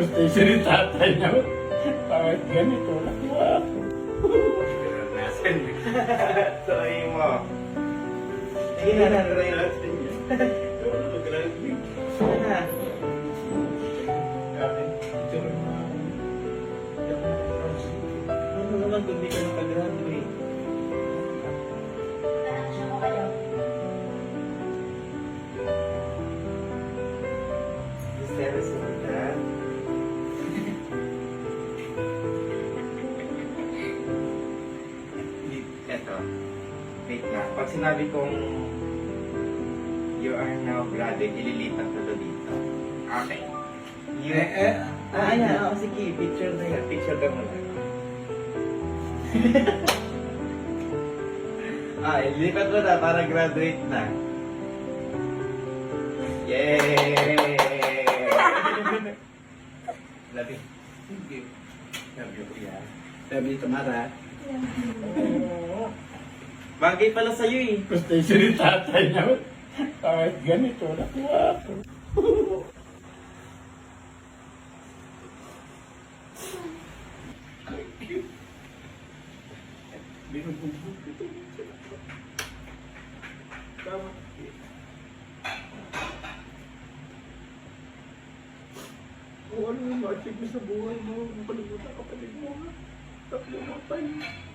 Gusto yung sinitata niya. Bakit ganito? Nakwapo. Nasaan? Try mo. Sige na, try mo. Na. Ano naman kung di ka nakagraduate? Misterio sa Eto. Wait nga. Pag sinabi kong you are now graduate, ililipat ko to dito. Okay. You, Eh, eh. Ah, ayan. Oh, sige, picture na yan. picture ka muna. Ah, ilipat mo na para graduate na. Yay! Labi. Thank you. Sabi ko yan. Sabi Tamara, Bagay pala sa'yo eh. gusto yung sinitata niya. Bakit ganito? Nakwapo. Tama. Kung ano yung ma-achieve mo sa buhay mo, makalimutan ka pa rin mo. Tatlo mo tayo.